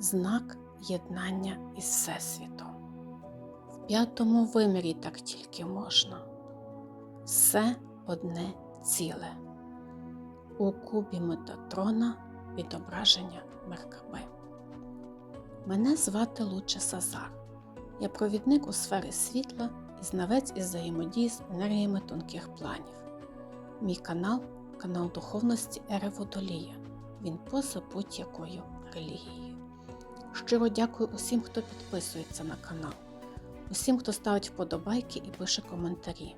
знак єднання із Всесвітом. В п'ятому вимірі так тільки можна. Все одне ціле. У кубі Метатрона відображення Меркаби. Мене звати Луче Сазар. Я провідник у сфері світла і знавець із взаємодії з енергіями тонких планів. Мій канал канал духовності Ери Водолія. Він поза будь-якою релігією. Щиро дякую усім, хто підписується на канал, усім, хто ставить вподобайки і пише коментарі.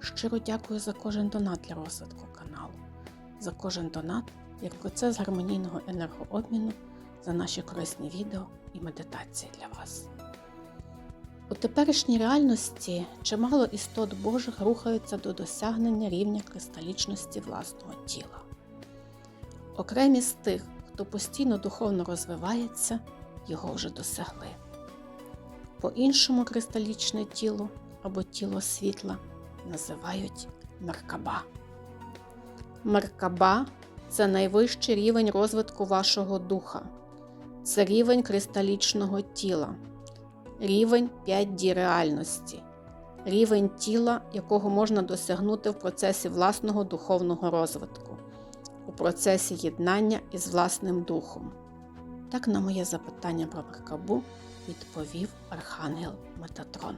Щиро дякую за кожен донат для розвитку каналу, за кожен донат як процес гармонійного енергообміну за наші корисні відео і медитації для вас. У теперішній реальності чимало істот Божих рухаються до досягнення рівня кристалічності власного тіла. Окремі з тих, хто постійно духовно розвивається, його вже досягли. По-іншому кристалічне тіло або тіло світла називають Меркаба. Меркаба це найвищий рівень розвитку вашого духа. Це рівень кристалічного тіла, рівень 5D реальності, рівень тіла, якого можна досягнути в процесі власного духовного розвитку, процесі єднання із власним духом. Так на моє запитання про Меркабу відповів Архангел Метатрон.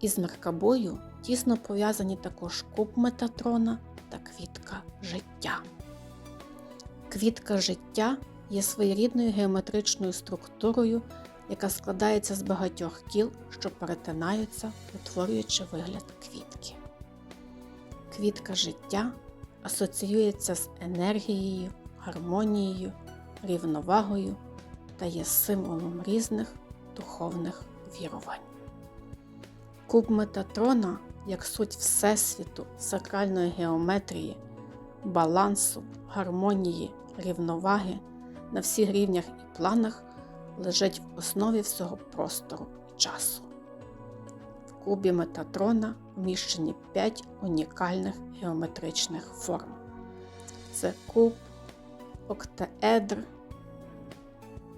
Із Меркабою тісно пов'язані також куб Метатрона та квітка життя. Квітка життя є своєрідною геометричною структурою, яка складається з багатьох кіл, що перетинаються, утворюючи вигляд квітки. Квітка життя асоціюється з енергією, гармонією, рівновагою та є символом різних духовних вірувань. Куб Метатрона як суть Всесвіту, сакральної геометрії, балансу, гармонії, рівноваги на всіх рівнях і планах лежить в основі всього простору і часу. В кубі Метатрона вміщені 5 унікальних геометричних форм. Це куб, октаедр,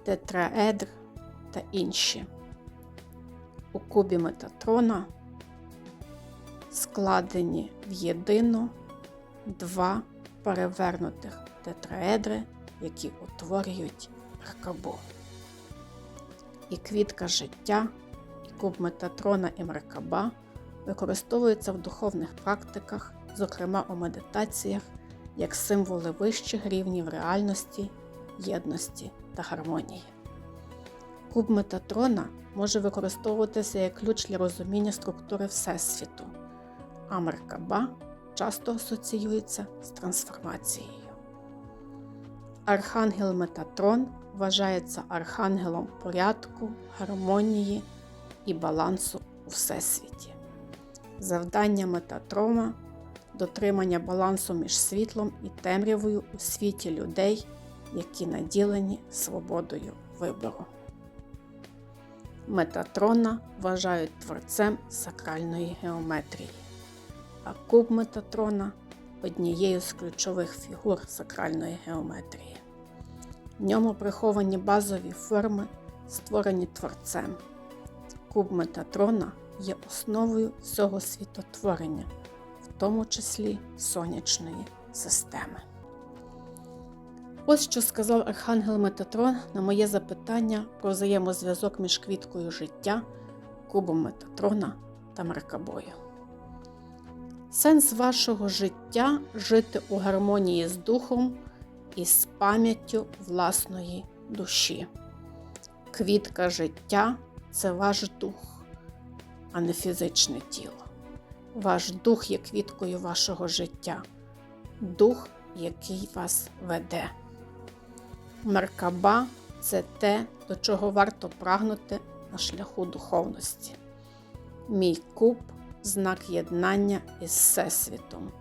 тетраедр та інші. У кубі Метатрона складені в єдино два перевернутих тетраедри, які утворюють Меркабу. І квітка життя, і куб Метатрона і Меркаба використовуються в духовних практиках, зокрема у медитаціях, як символи вищих рівнів реальності, єдності та гармонії. Куб Метатрона може використовуватися як ключ для розуміння структури Всесвіту, а Меркаба часто асоціюється з трансформацією. Архангел Метатрон вважається архангелом порядку, гармонії і балансу у Всесвіті. Завдання Метатрома дотримання балансу між світлом і темрявою у світі людей, які наділені свободою вибору. Метатрона вважають творцем сакральної геометрії, а куб Метатрона однією з ключових фігур сакральної геометрії. В ньому приховані базові форми, створені творцем. Куб Метатрона є основою всього світотворення, в тому числі сонячної системи. Ось що сказав Архангел Метатрон на моє запитання про взаємозв'язок між квіткою життя, кубом Метатрона та Меркабою. Сенс вашого життя жити у гармонії з духом і з пам'яттю власної душі. Квітка життя це ваш дух, а не фізичне тіло. Ваш дух є квіткою вашого життя, дух, який вас веде. Меркаба це те, до чого варто прагнути на шляху духовності. Мій куб знак єднання із Всесвітом,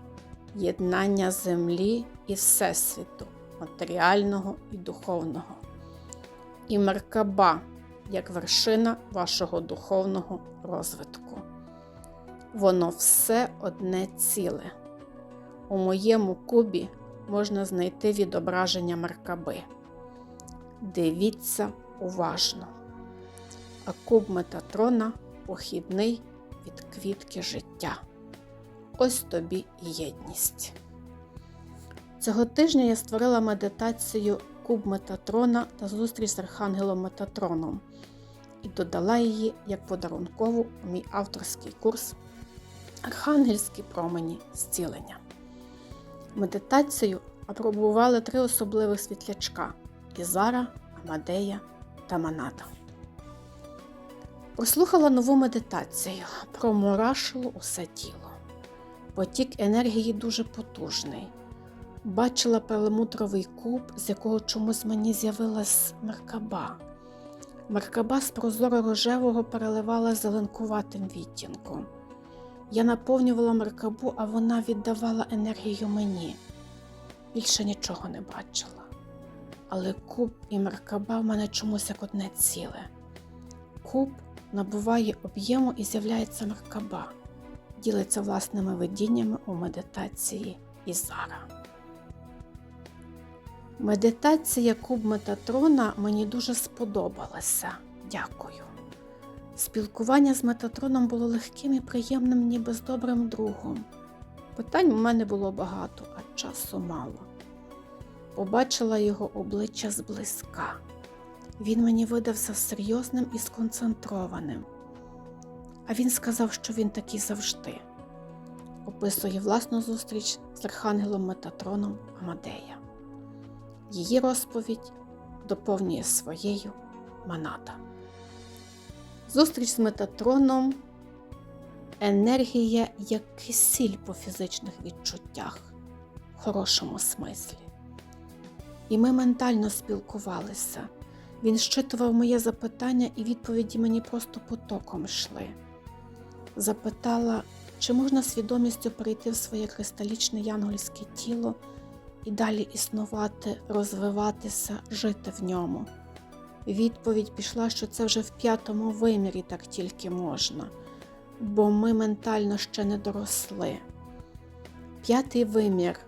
єднання землі і Всесвіту, матеріального і духовного. І Меркаба як вершина вашого духовного розвитку. Воно все одне ціле. У моєму кубі можна знайти відображення Меркаби. Дивіться уважно. А куб Метатрона похідний від квітки життя. Ось тобі єдність. Цього тижня я створила медитацію Куб Метатрона та зустріч з Архангелом Метатроном і додала її як подарункову у мій авторський курс Архангельські промені зцілення. Медитацію апробували три особливих світлячка Ізара, Амадея та Маната. Прослухала нову медитацію, промурашило усе тіло. Потік енергії дуже потужний. Бачила перламутровий куб, з якого чомусь мені з'явилась меркаба. Меркаба з прозоро рожевого переливала зеленкуватим відтінком. Я наповнювала меркабу, а вона віддавала енергію мені. Більше нічого не бачила. Але куб і меркаба в мене чомусь як одне ціле. Куб набуває об'єму і з'являється меркаба, ділиться власними видіннями у медитації Ізара. Медитація куб Метатрона мені дуже сподобалася. Дякую. Спілкування з Метатроном було легким і приємним, ніби з добрим другом. Питань у мене було багато, а часу мало. Побачила його обличчя зблизька. Він мені видався серйозним і сконцентрованим. А він сказав, що він такий завжди. Описує власну зустріч з Архангелом Метатроном Амадея. Її розповідь доповнює своєю Маната. Зустріч з Метатроном енергія як кисіль по фізичних відчуттях в хорошому смислі. І ми ментально спілкувалися. Він щитував моє запитання, і відповіді мені просто потоком йшли. Запитала, чи можна свідомістю перейти в своє кристалічне янгольське тіло і далі існувати, розвиватися, жити в ньому. Відповідь пішла, що це вже в п'ятому вимірі так тільки можна, бо ми ментально ще не доросли. П'ятий вимір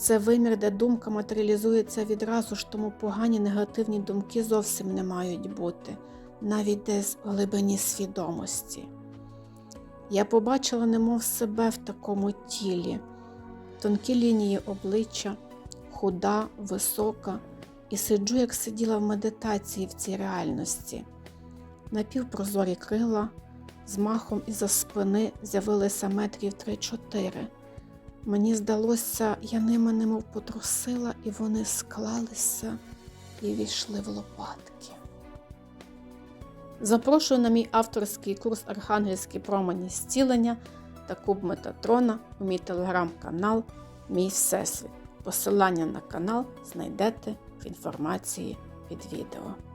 це вимір, де думка матеріалізується відразу ж, тому погані негативні думки зовсім не мають бути, навіть десь в глибині свідомості. Я побачила немов себе в такому тілі, тонкі лінії обличчя, худа, висока, і сиджу, як сиділа в медитації в цій реальності. Напівпрозорі крила, з махом із за спини з'явилися метрів 3-4. Мені здалося, я ними немов потрусила, і вони склалися і війшли в лопатки. Запрошую на мій авторський курс Архангельські промені зцілення та куб Метатрона у мій телеграм-канал Мій Всесвіт. Посилання на канал знайдете в інформації під відео.